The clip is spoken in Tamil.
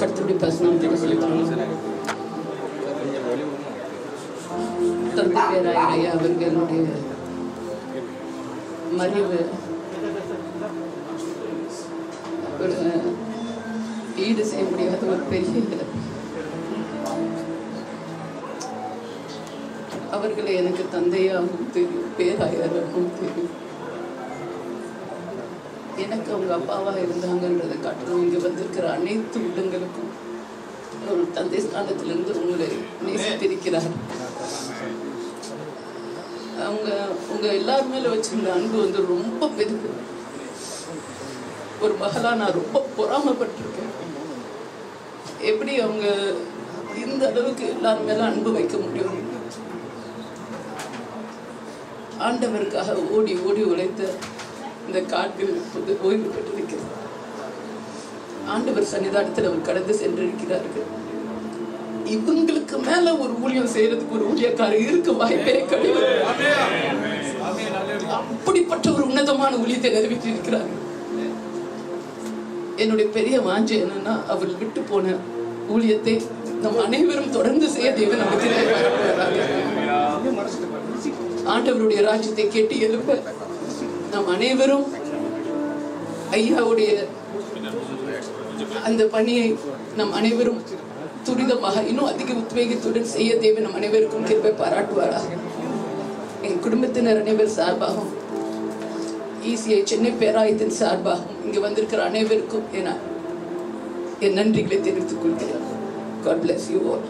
கர்த்தருடைய பசுநாமத்துக்கு சொல்லிக்கிறோம் தந்தை பேராய அவர்களுடைய மறைவு ஒரு ஈடு செய்ய முடியாத ஒரு பெரிய அவர்களை எனக்கு தந்தையாகவும் தெரியும் பேராயராகவும் தெரியும். எனக்கு அவங்க அப்பாவா இருந்தாங்கன்றதை காட்டணும் இங்க வந்திருக்கிற அனைத்து உள்ளங்களுக்கும் ஒரு தந்தை ஸ்தானத்திலிருந்து உங்களை நேசித்திருக்கிறார். அவங்க உங்க எல்லார் மேல வச்சிருந்த அன்பு வந்து ரொம்ப பெருது ஒரு மகளா நான் ரொம்ப பொறாமப்பட்டிருக்கேன். எப்படி அவங்க இந்த அளவுக்கு எல்லார் மேல அன்பு வைக்க முடியும்? ஆண்டவருக்காக ஓடி ஓடி உழைத்த இந்த காட்கள் இப்போது ஓய்வு பெற்றிருக்கிறது. ஆண்டவர் சன்னிதானத்தில் அவர் கடந்து சென்றிருக்கிறார்கள். இவங்களுக்கு மேல ஒரு ஊழியம் செய்யறதுக்கு ஒரு ஊழியக்காரர் இருக்க வாய்ப்பே கிடையாது. அப்படிப்பட்ட ஒரு உன்னதமான ஊழியத்தை நிறைவேற்றி நிறைவேற்றியிருக்கிறார்கள் என்னுடைய பெரிய வாஞ்சை என்னன்னா அவர் விட்டு போன ஊழியத்தை நம் அனைவரும் தொடர்ந்து செய்ய தேவன் நமக்கு ஆண்டவருடைய ராஜ்யத்தை கேட்டு எழுப்ப நம் அனைவரும் ஐயாவுடைய அந்த பணியை நம் அனைவரும் துரிதமாக இன்னும் அதிக உத்வேகத்துடன் செய்ய தேவை நம் அனைவருக்கும் கிருப்பை பாராட்டுவாராக என் குடும்பத்தினர் அனைவர் சார்பாகவும் ஈசிஐ சென்னை பேராயத்தின் சார்பாகவும் இங்கு வந்திருக்கிற அனைவருக்கும் என என் நன்றிகளை தெரிவித்துக் கொள்கிறேன் God bless you all.